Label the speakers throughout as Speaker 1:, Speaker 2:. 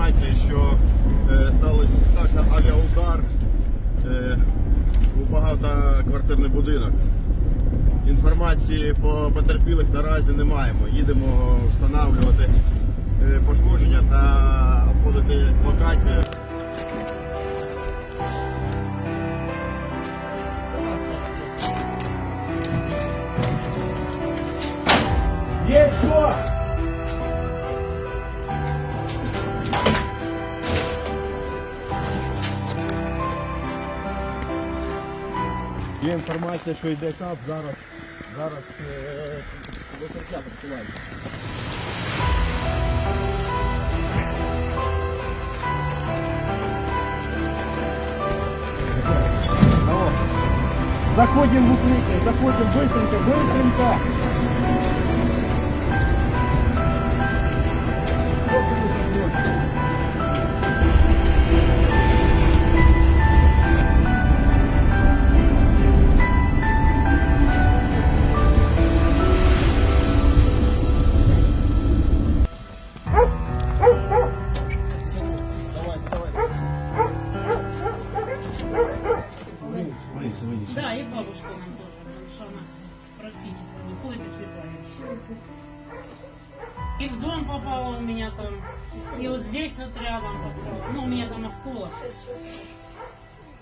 Speaker 1: інформація, що е, сталося, стався авіаудар е, у багатоквартирний будинок. Інформації по потерпілих наразі не маємо. Їдемо встановлювати е, пошкодження та обходити локацію. Є інформація, що йде кап, зараз, зараз е, викриття працювання. Алло. Заходим в укрытие, заходим быстренько, быстренько.
Speaker 2: Практически не ходит и слепая. И в дом попала у меня там, и вот здесь вот рядом попала. Ну, у меня там осколок.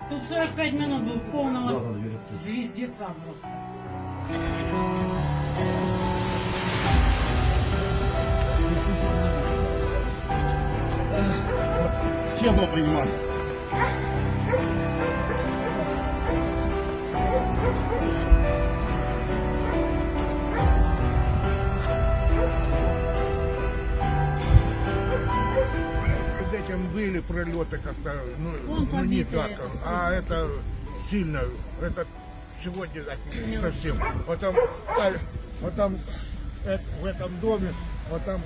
Speaker 2: Тут 45 минут был полного звездеца просто.
Speaker 1: Чем его принимать?
Speaker 3: Этим были пролеты как-то, ну,
Speaker 2: Он
Speaker 3: ну, не так,
Speaker 2: это
Speaker 3: а это сильно, это сегодня так совсем. Вот там, а, вот там э, в этом доме, вот там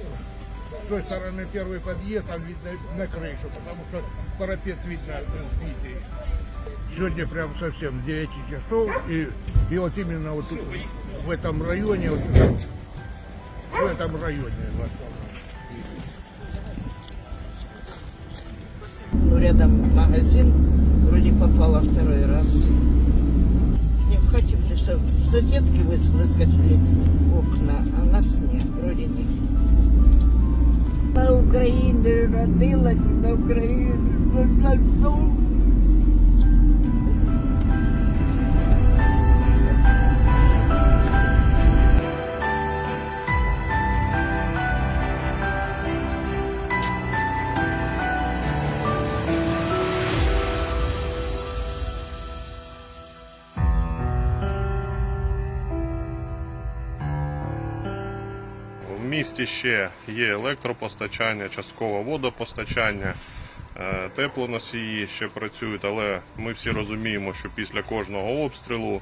Speaker 3: с той стороны первый подъезд, там видно на крышу, потому что парапет видно э, сбитый. Сегодня прям совсем 9 часов, и, и вот именно вот тут, в этом районе, вот, в этом районе в основном.
Speaker 4: Ну, рядом магазин, вроде попала второй раз. Не в хате, соседки выскочили в окна, а нас нет, вроде нет.
Speaker 5: На Украине родилась, на Україні.
Speaker 6: Місті ще є електропостачання, частково водопостачання, е, теплоносії ще працюють, але ми всі розуміємо, що після кожного обстрілу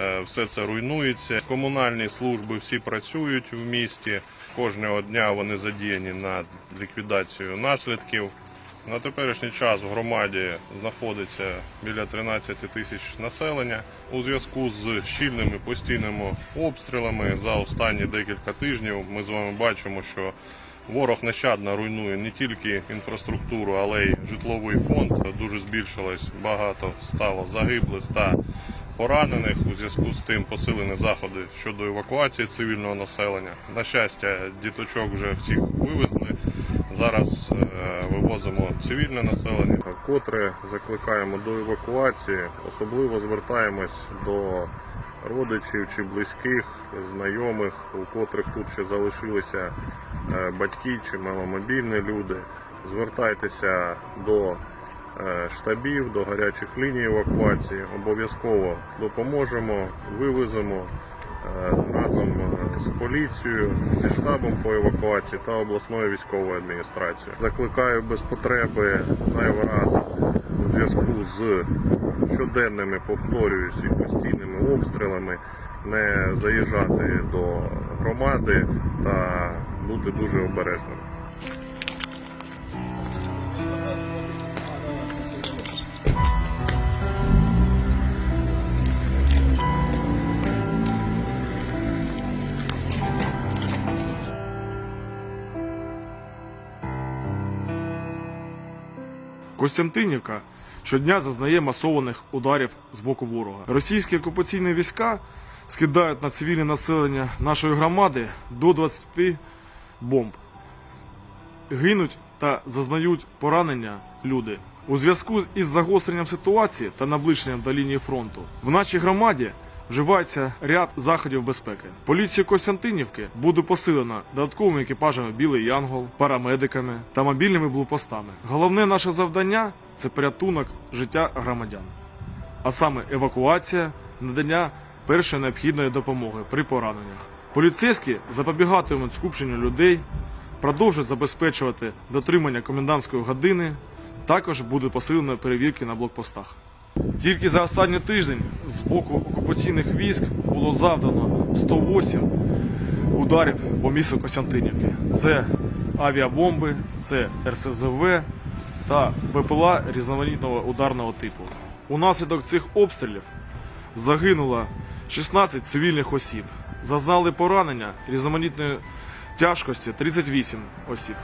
Speaker 6: е, все це руйнується. Комунальні служби всі працюють в місті. Кожного дня вони задіяні на ліквідацію наслідків. На теперішній час в громаді знаходиться біля 13 тисяч населення. У зв'язку з щільними постійними обстрілами за останні декілька тижнів ми з вами бачимо, що ворог нещадно руйнує не тільки інфраструктуру, але й житловий фонд. Дуже збільшилось багато стало загиблих та поранених. У зв'язку з тим посилені заходи щодо евакуації цивільного населення. На щастя, діточок вже всіх вивезли. Зараз е, вивозимо цивільне населення, котре закликаємо до евакуації. Особливо звертаємось до родичів чи близьких, знайомих, у котрих тут ще залишилися е, батьки чи маломобільні люди. Звертайтеся до е, штабів, до гарячих ліній евакуації. Обов'язково допоможемо, вивеземо з поліцією, зі штабом по евакуації та обласною військовою адміністрацією. Закликаю без потреби зайвий раз у зв'язку з щоденними, повторююсь, і постійними обстрілами не заїжджати до громади та бути дуже обережним.
Speaker 7: Костянтинівка щодня зазнає масованих ударів з боку ворога. Російські окупаційні війська скидають на цивільне населення нашої громади до 20 бомб. Гинуть та зазнають поранення люди. У зв'язку із загостренням ситуації та наближенням до лінії фронту в нашій громаді вживається ряд заходів безпеки. Поліцію Костянтинівки буде посилено додатковими екіпажами Білий Янгол, парамедиками та мобільними блокпостами. Головне наше завдання це порятунок життя громадян, а саме евакуація, надання першої необхідної допомоги при пораненнях. Поліцейські запобігатимуть скупченню людей, продовжать забезпечувати дотримання комендантської години. Також буде посилено перевірки на блокпостах. Тільки за останній тиждень з боку окупаційних військ було завдано 108 ударів по місту Костянтинівки. Це авіабомби, це РСЗВ та БПЛА різноманітного ударного типу. Унаслідок цих обстрілів загинуло 16 цивільних осіб. Зазнали поранення різноманітної тяжкості 38 осіб.